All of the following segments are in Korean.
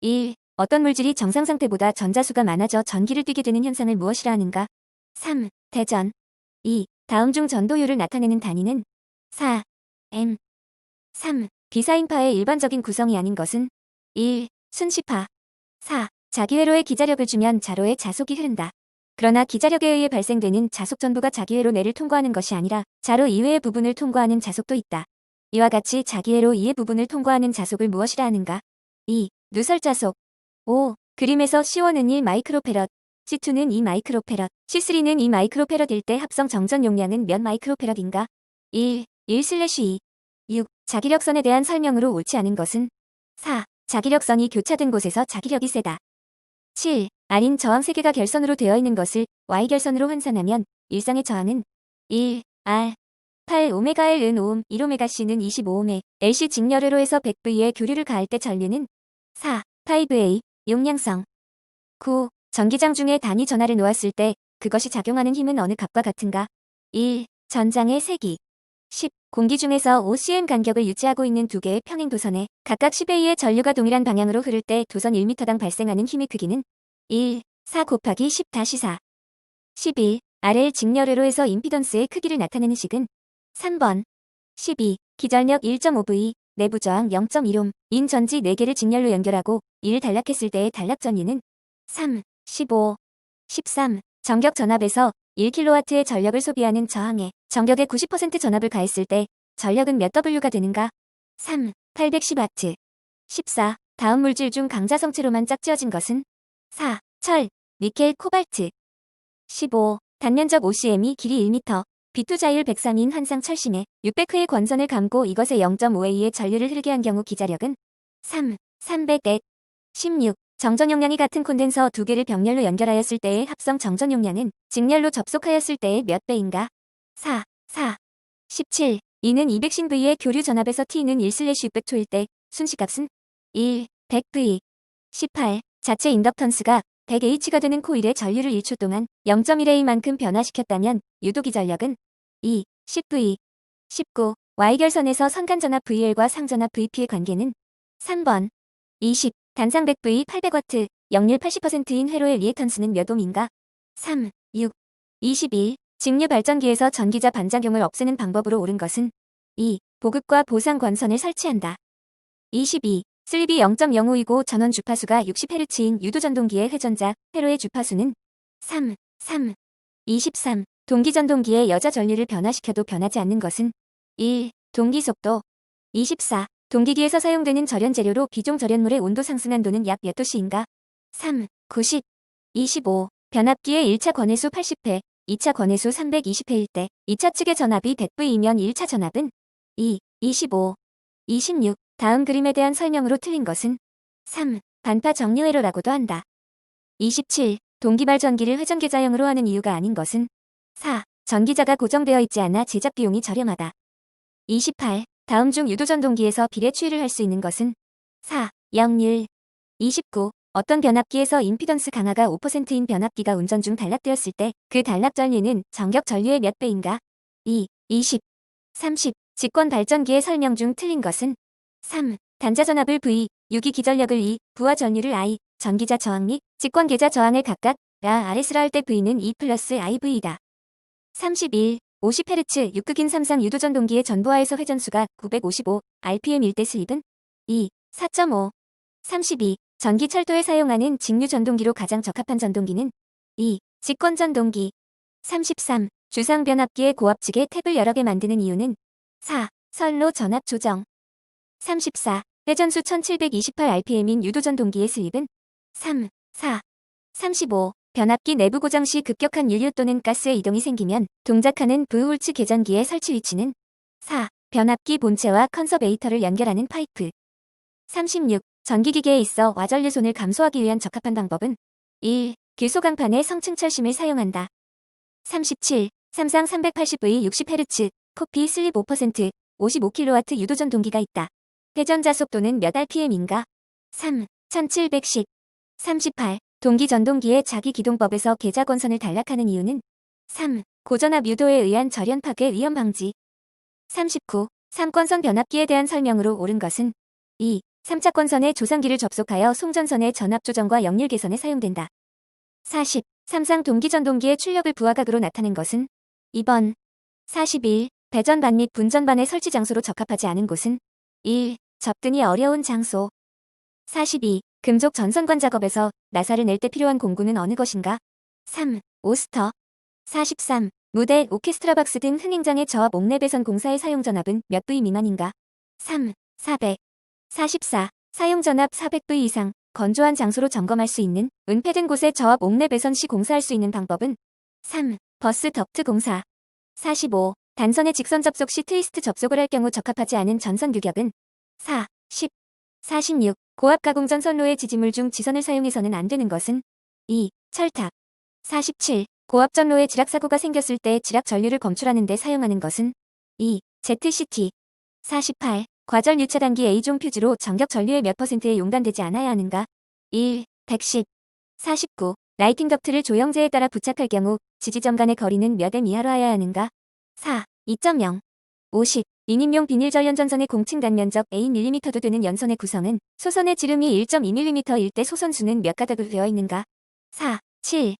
1. 어떤 물질이 정상 상태보다 전자수가 많아져 전기를 띠게 되는 현상을 무엇이라 하는가? 3. 대전 2. 다음 중 전도율을 나타내는 단위는 4. M 3. 비사인파의 일반적인 구성이 아닌 것은 1. 순시파 4. 자기회로에 기자력을 주면 자로에 자속이 흐른다. 그러나 기자력에 의해 발생되는 자속 전부가 자기회로 내를 통과하는 것이 아니라 자로 이외의 부분을 통과하는 자속도 있다. 이와 같이 자기회로 이의 부분을 통과하는 자속을 무엇이라 하는가? 2. 누설자속 5. 그림에서 C1은 1 마이크로페럿, C2는 2 마이크로페럿, C3는 2 마이크로페럿일 때 합성 정전 용량은 몇 마이크로페럿인가? 1. 1/2 6. 자기력선에 대한 설명으로 옳지 않은 것은 4. 자기력선이 교차된 곳에서 자기력이 세다. 7. 아닌 저항 3개가 결선으로 되어 있는 것을 Y결선으로 환산하면 일상의 저항은 1. R 8 오메가 L은 5옴, 1 오메가 C는 25옴에 LC 직렬회로에서 100V의 교류를 가할 때 전류는 4. 5A 용량성 9. 전기장 중에 단위 전하를 놓았을 때 그것이 작용하는 힘은 어느 값과 같은가? 1. 전장의 세기 10. 공기 중에서 5cm 간격을 유지하고 있는 두 개의 평행 도선에 각각 10A의 전류가 동일한 방향으로 흐를 때 도선 1m당 발생하는 힘의 크기는 1. 4 곱하기 10 다시 4. 11. RL 직렬회로에서 임피던스의 크기를 나타내는 식은 3번. 12. 기절력 1.5V, 내부 저항 0.1옴, 인 전지 4개를 직렬로 연결하고 이를 단락했을 때의 단락 전류는 3. 15. 13. 전격 전압에서 1kW의 전력을 소비하는 저항에 전격의 90% 전압을 가했을 때 전력은 몇 W가 되는가? 3. 810W. 14. 다음 물질 중 강자 성체로만 짝지어진 것은 4. 철, 니켈, 코발트. 15. 단면적 OCM이 길이 1m, 비투 자율 103인 환상 철심에 600회의 권선을 감고 이것에 0.5A의 전류를 흐르게 한 경우 기자력은 3. 300대 16. 정전 용량이 같은 콘덴서 두 개를 병렬로 연결하였을 때의 합성 정전 용량은 직렬로 접속하였을 때의 몇 배인가? 4. 4. 17. 이는 200신V의 교류 전압에서 T는 1/600초일 때 순시값은 1. 100V. 18. 자체 인덕턴스가 100H가 되는 코일의 전류를 1초 동안 0.1A만큼 변화시켰다면 유도 기 전력은 2. 10V. 19. Y결선에서 선간전압 VL과 상전압 VP의 관계는 3번. 20. 단상 100V 800W, 역률 80%인 회로의 리액턴스는 몇 옴인가? 3. 6. 21. 직류 발전기에서 전기자 반작용을 없애는 방법으로 옳은 것은 2. 보급과 보상 권선을 설치한다. 22. 슬립이 0.05이고 전원 주파수가 60Hz인 유도전동기의 회전자, 회로의 주파수는 3. 3. 23. 동기전동기의 여자 전류를 변화시켜도 변하지 않는 것은 1. 동기속도 24. 동기기에서 사용되는 절연 재료로 비종 절연물의 온도 상승 한 도는 약 몇 도씨인가? 3. 90. 25. 변압기의 1차 권해수 80회, 2차 권해수 320회일 때 2차 측의 전압이 100V이면 1차 전압은 2. 25. 26. 다음 그림에 대한 설명으로 틀린 것은 3. 반파 정류회로라고도 한다. 27. 동기발 전기를 회전계자형으로 하는 이유가 아닌 것은 4. 전기자가 고정되어 있지 않아 제작 비용이 저렴하다. 28. 다음 중 유도전동기에서 비례 추이를 할 수 있는 것은 4. 역률 29. 어떤 변압기에서 임피던스 강화가 5%인 변압기가 운전 중 단락되었을 때 그 단락 전류는 전격 전류의 몇 배인가? 2. 20. 30. 직권 발전기의 설명 중 틀린 것은 3. 단자 전압을 V, 유기 기전력을 E, 부하 전류를 I, 전기자 저항 및 직권 계자 저항을 각각 라 RS라 할 때 V는 E 플러스 IV이다. 31. 50Hz 육극인 삼상 유도전동기의 전부하에서 회전수가 955 RPM일 때 슬립은 2. 4.5. 32. 전기 철도에 사용하는 직류 전동기로 가장 적합한 전동기는 2. 직권 전동기. 33. 주상 변압기의 고압측에 탭을 여러 개 만드는 이유는 4. 선로 전압 조정. 34. 회전수 1728rpm인 유도전동기의 슬립은 3. 4. 35. 변압기 내부 고장 시 급격한 윤류 또는 가스의 이동이 생기면 동작하는 브우울츠 계전기의 설치 위치는 4. 변압기 본체와 컨서베이터를 연결하는 파이프. 36. 전기기계에 있어 와전류손을 감소하기 위한 적합한 방법은 1. 규소강판의 성층철심을 사용한다. 37. 삼상 380V 60Hz, 코피 슬립 5%, 55kW 유도전 동기가 있다. 회전자 속도는 몇 RPM인가? 3. 1710. 38. 동기 전동기의 자기 기동법에서 계좌 권선을 단락하는 이유는 3. 고전압 유도에 의한 절연 파괴 위험 방지. 39. 3권선 변압기에 대한 설명으로 옳은 것은 2. 3차 권선의 조상기를 접속하여 송전선의 전압 조정과 역률 개선에 사용된다. 40. 삼상 동기 전동기의 출력을 부하각으로 나타낸 것은 2번 41. 배전반 및 분전반의 설치 장소로 적합하지 않은 곳은 1. 접근이 어려운 장소 42. 금속 전선관 작업에서 나사를 낼 때 필요한 공구는 어느 것인가? 3. 오스터 43. 무대, 오케스트라 박스 등 흥행장의 저압 옥내배선 공사의 사용 전압은 몇 V 미만인가? 3. 400. 44. 사용 전압 400V 이상, 건조한 장소로 점검할 수 있는 은폐된 곳에 저압 옥내배선 시 공사할 수 있는 방법은 3. 버스 덕트 공사 45. 단선의 직선 접속 시 트위스트 접속을 할 경우 적합하지 않은 전선 규격은 4. 10. 46. 고압 가공전 선로의 지지물 중 지선을 사용해서는 안 되는 것은 2. 철탑 47. 고압 전로에 지락 사고가 생겼을 때 지락 전류를 검출하는 데 사용하는 것은 2. ZCT 48. 과절 유차 단기 A종 퓨즈로 전격 전류의 몇 퍼센트에 용단되지 않아야 하는가? 1. 110. 49. 라이팅 덕트를 조형제에 따라 부착할 경우 지지점 간의 거리는 몇 M 이하로 하여야 하는가? 4. 2.0. 50. 인임용 비닐 전련 전선의 공층 단면적 A mm도 되는 연선의 구성은 소선의 지름이 1.2mm일 때 소선 수는 몇 가닥으로 되어 있는가? 4. 7.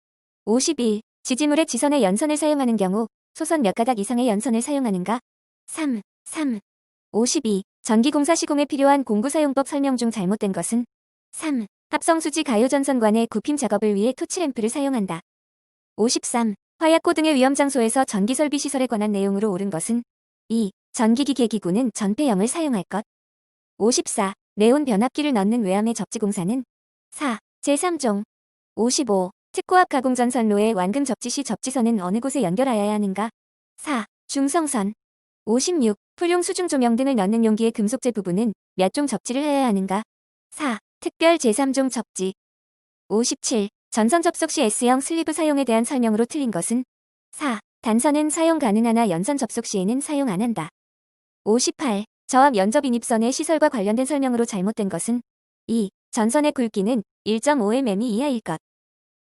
51. 지지물의 지선의 연선을 사용하는 경우 소선 몇 가닥 이상의 연선을 사용하는가? 3. 3. 52. 전기공사 시공에 필요한 공구 사용법 설명 중 잘못된 것은 3. 합성수지 가요전선관의 굽힘 작업을 위해 토치램프를 사용한다. 53. 화약고 등의 위험 장소에서 전기설비 시설에 관한 내용으로 옳은 것은 2. 전기기계 기구는 전폐형을 사용할 것. 54. 네온 변압기를 넣는 외암의 접지공사는 4. 제3종 55. 특고압 가공전선로의 완금 접지 시 접지선은 어느 곳에 연결하여야 하는가? 4. 중성선 56. 풀용 수중 조명 등을 넣는 용기의 금속재 부분은 몇 종 접지를 해야 하는가? 4. 특별 제3종 접지 57. 전선 접속 시 S형 슬리브 사용에 대한 설명으로 틀린 것은 4. 단선은 사용 가능하나 연선 접속 시에는 사용 안 한다. 58. 저압 연접 인입선의 시설과 관련된 설명으로 잘못된 것은 2. 전선의 굵기는 1.5mm 이하일 것.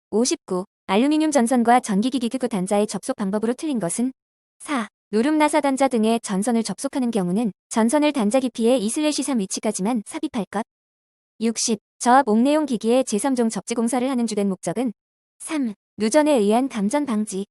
59. 알루미늄 전선과 전기기기 기구 단자의 접속 방법으로 틀린 것은 4. 누름 나사 단자 등의 전선을 접속하는 경우는 전선을 단자 깊이의 2-3 위치까지만 삽입할 것. 60. 저압 옥내용 기기의 제3종 접지 공사를 하는 주된 목적은 3. 누전에 의한 감전 방지